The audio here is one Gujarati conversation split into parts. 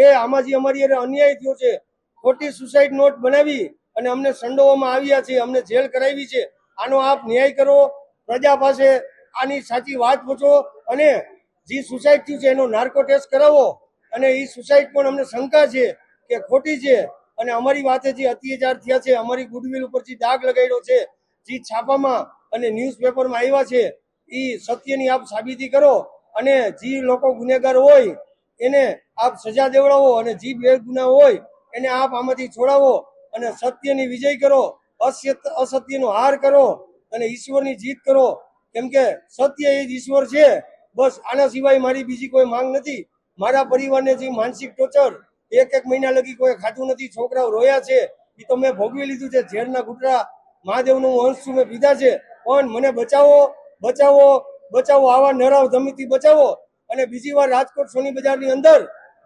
કે આમાં જે અમારી અન્યાય થયો છે. ખોટી સુસાઇડ નોટ બનાવી અને અમને સંડોવામાં આવ્યા છે. અમને જેલ કરાવી છે. આનો આપ ન્યાય કરો. પ્રજા પાસે આની સાચી વાત પૂછો અને જે સુસાઇડ થયું છે એનો નાર્કો ટેસ્ટ કરાવો અને એ સુસાઇડ પણ અમને શંકા છે કે ખોટી છે. અને અમારી વાતે જે અત્યાચાર થયા છે, અમારી ગુડવિલ ઉપર જે દાગ લગાડ્યો છે, જે છાપામાં અને ન્યૂઝપેપરમાં આવ્યા છે એ સત્યની આપ સાબિતી કરો અને જે લોકો ગુનેગાર હોય એને આપ સજા દેવડાવો અને જે બે ગુના હોય, એને આપ આમાંથી છોડાવો અને સત્યની વિજય કરો, અસત્ય, અસત્યનો હાર કરો અને ઈશ્વરની જીત કરો. કેમ કે સત્ય એ જ ઈશ્વર છે. બસ આના સિવાય મારી બીજી કોઈ માંગ નથી. મારા પરિવારને જે માનસિક ટોર્ચર એક એક મહિના લગી કોઈ ખાધું નથી, છોકરાઓ રોયા છે. એ તો મેં ભોગવી લીધું છે. ઝેરના ગુટરા મહાદેવનું અંશ મેં પીધા છે. પણ મને બચાવો બચાવો બચાવો, આવા નરાવ ધમીથી બચાવો. અને બીજી વાર રાજકોટ સોની બજારની અંદર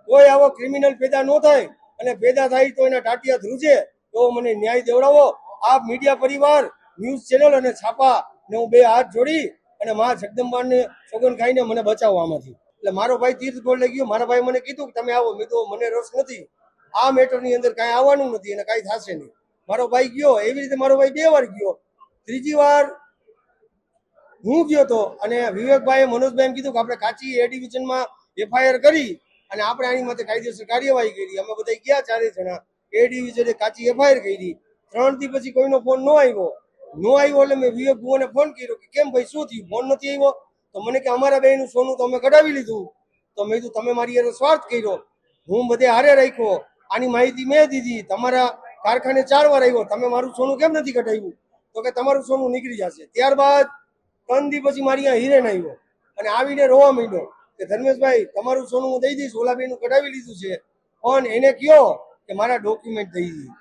કોઈ આવો ક્રિમિનલ પેદા ન થાય અને પેદા થાય તો એના ટાટિયા ધ્રુજે તો મને ન્યાય દેવડાવો. આપ મીડિયા પરિવાર, ન્યૂઝ ચેનલ અને છાપા ને હું બે હાથ જોડી અને મા જગદંબાને સોગન ખાઈને મને બચાવો આમાંથી. એટલે મારો ભાઈ તીર્થ ગોળ લઈ ગયો. મારા ભાઈ મને કીધું કે તમે આવો. મેં તો મને રસ નથી. આ મેટરની અંદર કાંઈ આવવાનું નથી અને કાંઈ થશે નહીં. મારો ભાઈ ગયો. એવી રીતે મારો ભાઈ બે વાર ગયો. ત્રીજી વાર હું ગયો તો અને વિવેકભાઈ મનોજભાઈ એમ કીધું કે આપણે કાચી એ ડિવિઝનમાં એફઆઈઆર કરી અને આપણે આની માટે કાયદેસર કાર્યવાહી કરી. અમે બધા ગયા ચારે જણા. એ ડિવિઝને કાચી એફઆઈઆર કરી. ત્રણથી પછી કોઈનો ફોન ન આવ્યો. ન આવ્યો એટલે મેં વિવેક ભુવાને ફોન કર્યો કે કેમ ભાઈ, શું થયું? ફોન નથી આવ્યો? તો મને કે અમારા બેનું સોનું તો અમે કઢાવી લીધું. તો મેં કીધું, તમે મારી હારે સ્વાર્થ કર્યો. હું બધે હારે રાખ્યો. આની માહિતી મેં દીધી. તમારા કારખાને ચાર વાર આવ્યો. તમે મારું સોનું કેમ નથી કઢાવ્યું? તો કે, તમારું સોનું નીકળી જશે. ત્યારબાદ ત્રણ દી પછી મારી અહીંયા હિરેન આવ્યો અને આવીને રોવા માંડ્યો કે ધર્મેશભાઈ, તમારું સોનું હું દઈ દઈશ ઓલા બેનું કઢાવી લીધું છે. પણ એને કયો કે મારા ડોક્યુમેન્ટ દઈ દીધી.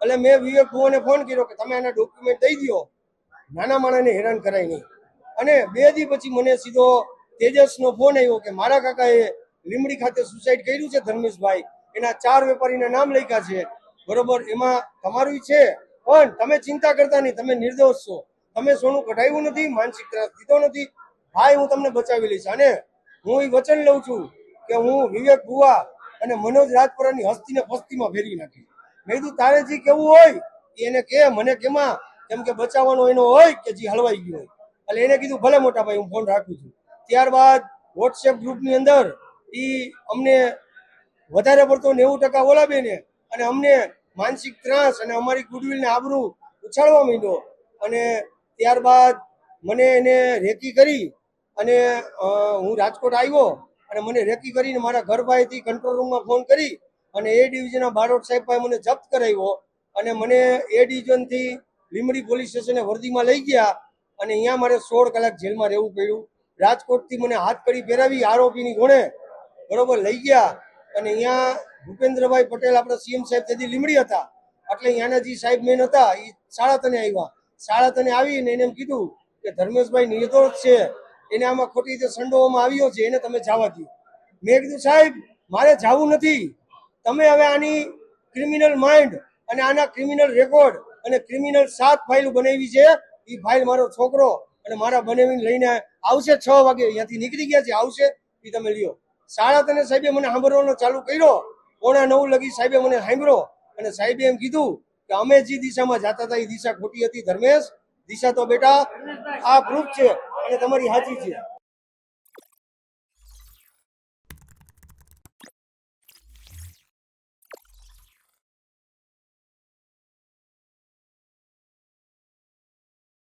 એટલે મેં વિવેક ભુવાને ફોન કર્યો કે તમે આના ડોક્યુમેન્ટ દઈ દો નાના માણસને હેરાન કરાય નહીં. અને બે દી પછી મને સીધો તેજસનો ફોન આવ્યો કે મારા કાકાએ લીમડી ખાતે સુસાઇડ કર્યું છે ધર્મેશભાઈ. એના ચાર વેપારીના નામ લખ્યા છે. બરોબર, એમાં તમારું છે, પણ તમે ચિંતા કરતા નહીં, તમે નિર્દોષ છો. તમે સોનું કઢાવ્યું નથી, માનસિક ત્રાસ દીધો નથી. ભાઈ, હું તમને બચાવી લઈશ અને હું એ વચન લઉં છું કે હું વિવેક ભુવા અને મનોજ રાજપુરાની હસ્તીને પસ્તીમાં ફેરવી નાખી. મેં કીધું તારે જે કેવું હોય? એને કે મને કેમાં? કેમ કે બચાવવાનો એનો હોય કે જે હલવાઈ ગયો હોય? એટલે એને કીધું, ભલે મોટા ભાઈ, હું ફોન રાખું છું. ત્યારબાદ વોટ્સએપ ગ્રુપની અંદર એ અમને વધારે પડતો નેવું ટકા ઓલાબે ને અને અમને માનસિક ત્રાસ અને અમારી ગુડવિલને આબરૂ ઉછાળવા માંડ્યો. અને ત્યારબાદ મને એને રેકી કરી અને હું રાજકોટ આવ્યો અને મને રેકી કરીને મારા ઘર પાસેથી કંટ્રોલ રૂમમાં ફોન કરી અને એ ડિવિઝનના બારોટ સાહેબ પાસે મને જપ્ત કરાવ્યો અને મને એ ડિવિઝનથી લીમડી પોલીસ સ્ટેશને વર્દીમાં લઈ ગયા અને અહીંયા મારે સોળ કલાક જેલમાં રહેવું પડ્યું. રાજકોટથી મને હાથ કડી પહેરાવી આરોપીની ગુણે બરોબર લઈ ગયા અને અહીંયા ભૂપેન્દ્રભાઈ પટેલ આપણા સીએમ સાહેબ તેથી લીમડી હતા. એટલે અહીંયાના જે સાહેબ મેન હતા એ શાળા તને આવ્યા. શાળા તને આવીને એને એમ કીધું કે ધર્મેશભાઈ નિર્દોષ છે. એને આમાં ખોટી રીતે સંડોવામાં આવ્યો છે, એને તમે જવા દો મેં કીધું, સાહેબ, મારે જવું નથી. તમે હવે આની ક્રિમિનલ માઇન્ડ અને આના ક્રિમિનલ રેકોર્ડ અને ક્રિમિનલ સાત ફાઇલ બનાવી છે. એ ફાઇલ મારો છોકરો અને મારા બનાવીને લઈને આવશે છ વાગે. અહીંયાથી નીકળી ગયા છે, આવશે. એ તમે લ્યો. શાળા તને સાહેબે મને સાંભળવાનો ચાલુ કર્યો. પોણા નવ લગી સાહેબે મને સાંભળ્યો અને સાહેબે એમ કીધું કે અમે જે દિશામાં જતા હતા એ દિશા ખોટી હતી. ધર્મેશ, દિશા તો બેટા આ પ્રૂફ છે અને તમારી સાચી છે.